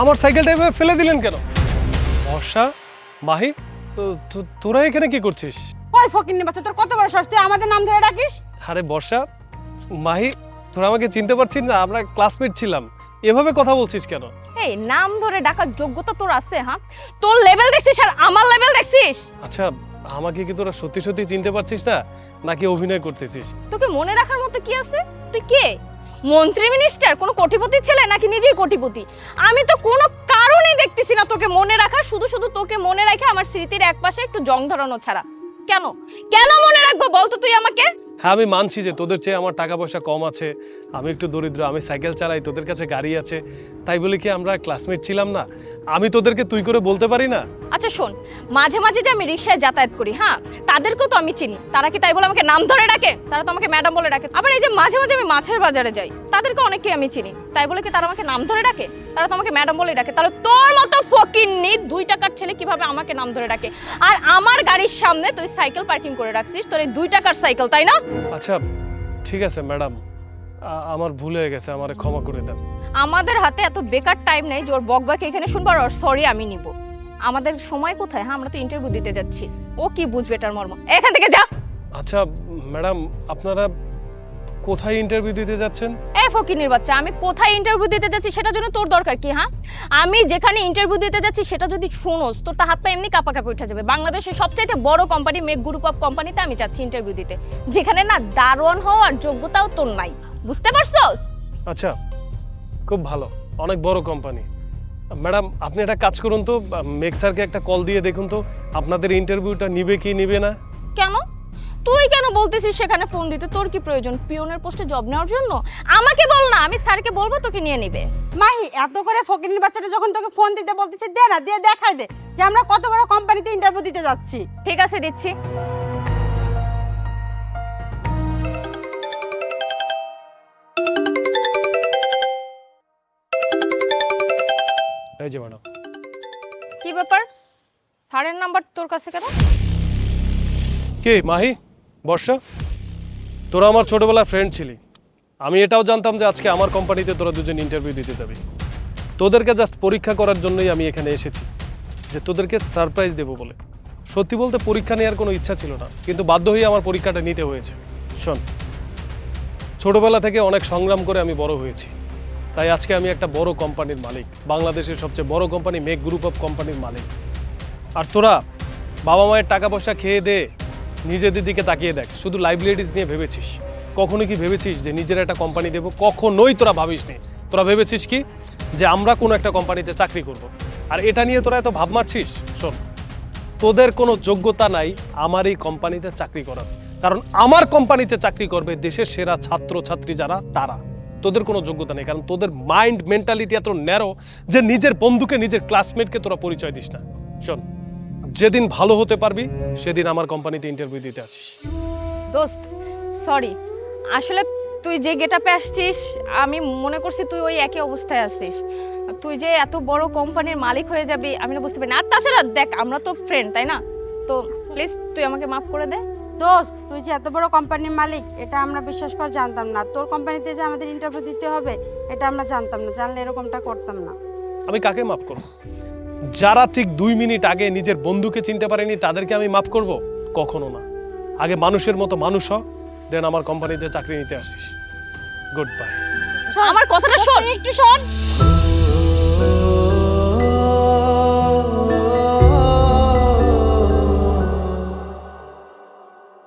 আমার সাইকেলটা এভাবে ফেলে দিলেন কেন? বর্ষা মাহি তোরা এখানে কি করছিস? কই ফকির নিবাসে তোর কত বড় সাহস? তুই আমাদের নাম ধরে ডাকিস? আরে বর্ষা মাহি তোরা আমাকে চিনতে পারছিস না আমরা ক্লাসমেট ছিলাম। এভাবে কথা বলছিস কেন? এই নাম ধরে ডাকার যোগ্যতা তোর আছে হ্যাঁ? তোর লেভেল দেখছিস আর আমার লেভেল দেখছিস? আচ্ছা আমাকে কি তোরা সত্যি সত্যি চিনতে পারছিস না নাকি অভিনয় করতেছিস? তোকে মনে রাখার মতো কি আছে? তুই কে? মন্ত্রী মিনিস্টার কোনো কোটিপতির ছেলে নাকি নিজেই কোটিপতি? আমি তো কোনো কারণেই দেখতেছি না তোকে মনে রাখা, শুধু শুধু তোকে মনে রাখে আমার স্মৃতির একপাশে একটু জং ধরানো ছাড়া। কেন? কেন মনে রাখব বলতো তুই আমাকে? হ্যাঁ আমি মানছি যে তোদের চেয়ে আমার টাকা পয়সা কম আছে। আমি একটু দরিদ্র, আমি সাইকেল চালাই, তোদের কাছে গাড়ি আছে। তাই বলে কি আমরা ক্লাসমেট ছিলাম না? আমি তোদেরকে তুই করে বলতে পারি না? আচ্ছা শোন। মাঝে মাঝে যে আমি রিক্সায় যাতায়াত করি হ্যাঁ? তাদেরকেও তো আমি চিনি। তারা কি তাই বলে আমাকে নাম ধরে ডাকে? তারা তো আমাকে ম্যাডাম বলে ডাকে। আবার এই যে মাঝে মাঝে আমি মাছের বাজারে যাই তাদেরকে অনেকেই আমি চিনি। তাই বলে কি তারা আমাকে নাম ধরে ডাকে? তারা তো আমাকে ম্যাডাম বলে ডাকে। তাহলে তোর মতো ফকিন্নি দুই টাকার ছেলে কীভাবে আমাকে নাম ধরে ডাকে? আর আমার গাড়ির সামনে তুই সাইকেল পার্কিং করে রাখছিস তোর এই দুই টাকার সাইকেল তাই না? আচ্ছা ঠিক আছে ম্যাডাম। আমার ভুল হয়ে গেছে আমার ক্ষমা করে দেন। আমাদের হাতে এত বেকার টাইম নেই যে ওর বকবাকে এখানে শুনব আর সরি আমি নিব। আমাদের সময় কোথায় হ্যাঁ? আমরা তো ইন্টারভিউ দিতে যাচ্ছি। ও কি বুঝবে এটার মর্ম? এখান থেকে যা! আচ্ছা ম্যাডাম আপনারা কোথায় ইন্টারভিউ দিতে যাচ্ছেন? এ ফকিনির বাচ্চা আমি কোথায় ইন্টারভিউ দিতে যাচ্ছি সেটার জন্য তোর দরকার কি হ্যাঁ? আমি যেখানে ইন্টারভিউ দিতে যাচ্ছি সেটা যদি শোনোস তোর তা হাত পা এমনি কাপা কাপে উঠে যাবে। বাংলাদেশের সবচাইতে বড় কোম্পানি মেক গ্রুপ অফ কোম্পানিতে আমি যাচ্ছি ইন্টারভিউ দিতে। যেখানে না দারোয়ান হওয়ার যোগ্যতাও তোর নাই। বুঝতে পারছস? আচ্ছা খুব ভালো অনেক বড় কোম্পানি ম্যাডাম আপনি একটা কাজ করুন তো মেক স্যারকে একটা কল দিয়ে দেখুন তো আপনাদের ইন্টারভিউটা নিবে কি নিবে না? কেন? তুই কেন বলতেছিস সেখানে ফোন দিতে? তোর কি প্রয়োজন? পিওনের পোস্টে জব নেওয়ার জন্য? আমাকে বল না আমি স্যারকে বলব তোকে নিয়ে নিবে। মাহি এত করে ফকির বাচ্চাটা যখন তোকে ফোন দিতে বলতেছে দে না দিয়ে দেখাই দে যে আমরা কত বড় কোম্পানিতে ইন্টারভিউ দিতে যাচ্ছি। ঠিক আছে দিচ্ছি। এই যে ম্যাডাম। কি ব্যাপার? স্যারের নাম্বার তোর কাছে কেন? কে মাহি? বর্ষা? তোরা আমার ছোটবেলার ফ্রেন্ড ছিলি। আমি এটাও জানতাম যে আজকে আমার কোম্পানিতে তোরা দুজন ইন্টারভিউ দিতে যাবি। তোদেরকে জাস্ট পরীক্ষা করার জন্যই আমি এখানে এসেছি। যে তোদেরকে সারপ্রাইজ দেবো বলে। সত্যি বলতে পরীক্ষা নেওয়ার কোনো ইচ্ছা ছিল না কিন্তু বাধ্য হয়ে আমার পরীক্ষাটা নিতে হয়েছে। শোন ছোটবেলা থেকে অনেক সংগ্রাম করে আমি বড় হয়েছি। তাই আজকে আমি একটা বড় কোম্পানির মালিক, বাংলাদেশের সবচেয়ে বড় কোম্পানি মেক গ্রুপ অফ কোম্পানির মালিক। আর তোরা বাবা মায়ের টাকা পয়সা খেয়ে দে, নিজেদের দিকে তাকিয়ে দেখ, শুধু লাইবিলিটিস নিয়ে ভেবেছিস। কখনো কি ভেবেছিস যে নিজের একটা কোম্পানি দেবো? কখনোই তোরা ভাবিস নি তোরা ভেবেছিস কি যে আমরা কোনো একটা কোম্পানিতে চাকরি করব। আর এটা নিয়ে তোরা এত ভাব মারছিস? শোন, তোদের কোনো যোগ্যতা নাই আমার এই কোম্পানিতে চাকরি করার। কারণ আমার কোম্পানিতে চাকরি করবে দেশের সেরা ছাত্র ছাত্রী যারা, তারা। তোদের কোনো যোগ্যতা নেই, কারণ তোদের মাইন্ড মেন্টালিটি এত ন্যারো যে নিজের বন্ধুকে, নিজের ক্লাসমেটকে তোরা পরিচয় দিস না। শোন, যেদিন ভালো হতে পারবি, সেদিন আমার কোম্পানিতে ইন্টারভিউ দিতে আসিস। দোস্ত সরি আসলে তুই যে গেটআপে আসছিস, আমি মনে করছি তুই ওই একই অবস্থায় আছিস। তুই যে এত বড় কোম্পানির মালিক হয়ে যাবি, আমি না বুঝতে পারি। না আর তাছাড়া দেখ, আমরা তো ফ্রেন্ড তাই না? তো প্লিজ তুই আমাকে মাফ করে দে। দোস্ত তুই যে এত বড় কোম্পানির মালিক এটা আমরা বিশ্বাস করে জানতাম না। তোর কোম্পানিতে যে আমাদের ইন্টারভিউ দিতে হবে এটা আমরা জানতাম না জানলে এরকমটা করতাম না। আমি কাকে মাফ করব? যারা ঠিক দুই মিনিট আগে নিজের বন্ধুকে চিনতে পারেনি তাদেরকে আমি মাফ করব? কখনো না। আগে মানুষের মতো মানুষ হ দেন আমার কোম্পানিতে চাকরি নিতে আসিস। গুড বাই আমার কথাটা শোন। একটু শোন।